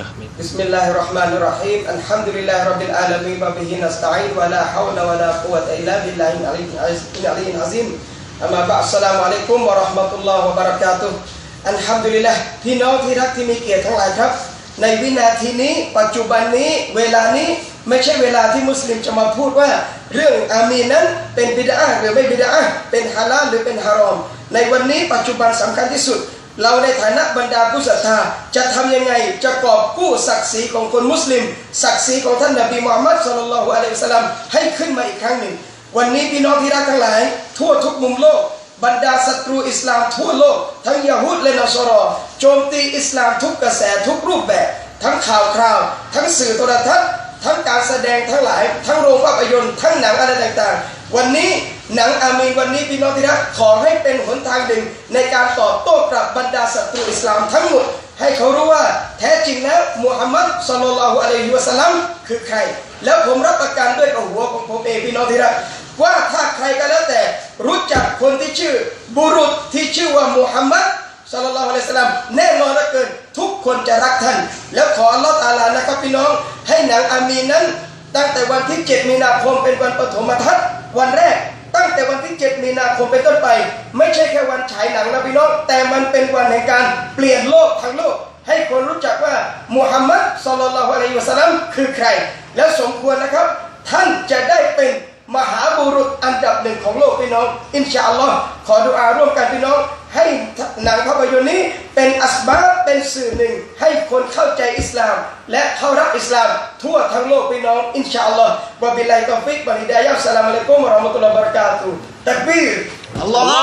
อ่ะมี بسم الله الرحمن الرحيم الحمد لله رب العالمين وبه نستعين ولا حول ولا قوة إلا بالله العلي العلي العظيم أما بعد السلام عليكم ورحمة الله وبركاته อัลฮัมดุลิลละพี่น้องที่รักที่มีเกียรติทั้งหลายครับ ในวินาทีนี้ปัจจุบันนี้เวลานี้ไม่ใช่เวลาที่มุสลิมจะมาพูดว่า เรื่องอามีนนั้นเป็นบิดาหรือไม่บิดาเป็นฮาลาลหรือเป็นฮารอม ในวันนี้ปัจจุบันสำคัญที่สุด เราในฐานะบรรดาผู้ศรัทธาจะทำยังไงจะกอบกู้ศักดิ์ศรีของคนมุสลิม ศักดิ์ศรีของท่านนบีมุฮัมมัดสุลลัลลอฮุอะลัยฮิสลลัมให้ขึ้นมาอีกครั้งหนึ่ง วันนี้พี่น้องที่รักทั้งหลาย ทั่วทุกมุมโลก บรรดาศัตรูอิสลามทั่วโลก ทั้งยะฮูดและนอสรอโจมตีอิสลามทุกกระแสทุกรูปแบบ ทั้งข่าวคราว ทั้งสื่อโทรทัศน์ ทั้งการแสดงทั้งหลาย ทั้งโรงภาพยนตร์ทั้งหนังอะไรต่างๆ วันนี้หนังอามีวันนี้พี่น้องที่รักขอให้เป็นหนทางหนึ่งในการตอบโต้กับบรรดาศัตรูอิสลามทั้งหมด ให้เขารู้ว่าแท้จริงแล้วมุฮัมมัดสุลลัลลอฮุอะลัยฮิวะสัลลัมคือใคร แล้วผมรับประกันด้วยกับหัวของผมเองพี่น้องที่รักว่าถ้าใครก็แล้วแต่รู้จักคนที่ชื่อบุรุษที่ชื่อว่ามุฮัมมัด สัลลัลลอฮุอะลัยฮิวะสัลลัมแน่นอนเหลือเกินทุกคนจะรักท่าน แล้วขออัลลอฮ์ตาลานะครับพี่น้อง ให้หนังอามีนนั้น ตั้งแต่วันที่ 7 มีนาคมเป็นวันปฐมทัศน์วันแรก ตั้งแต่วันที่ 7 มีนาคมเป็นต้นไป ไม่ใช่แค่วันฉายหนังนะพี่น้อง แต่มันเป็นวันแห่งการเปลี่ยนโลกทั้งโลก ให้คนรู้จักว่ามุฮัมมัดสุลลัลลอฮุอะลัยฮิวะสัลลัมคือใคร แล้วสมควรนะครับ ท่านจะได้เป็นมหาบุรุษอันดับหนึ่งของโลกพี่น้อง อินชาอัลลอฮ์ขอดุอาร่วมกันพี่น้อง ให้หนังภาพยนตร์นี้เป็นอัสบาเป็นสื่อหนึ่ง ให้คนเข้าใจอิสลาม และเข้ารับอิสลาม ทั่วทั้งโลกพี่น้องอินชาอัลลอฮ์บะบิลลาฮิตอฟิกบะฮิดายะฮ์อัสสลามอะลัยกุมวะเราะห์มะตุลลอฮ์บะเราะกาตุฮ์ตักบีรอัลลอฮฺ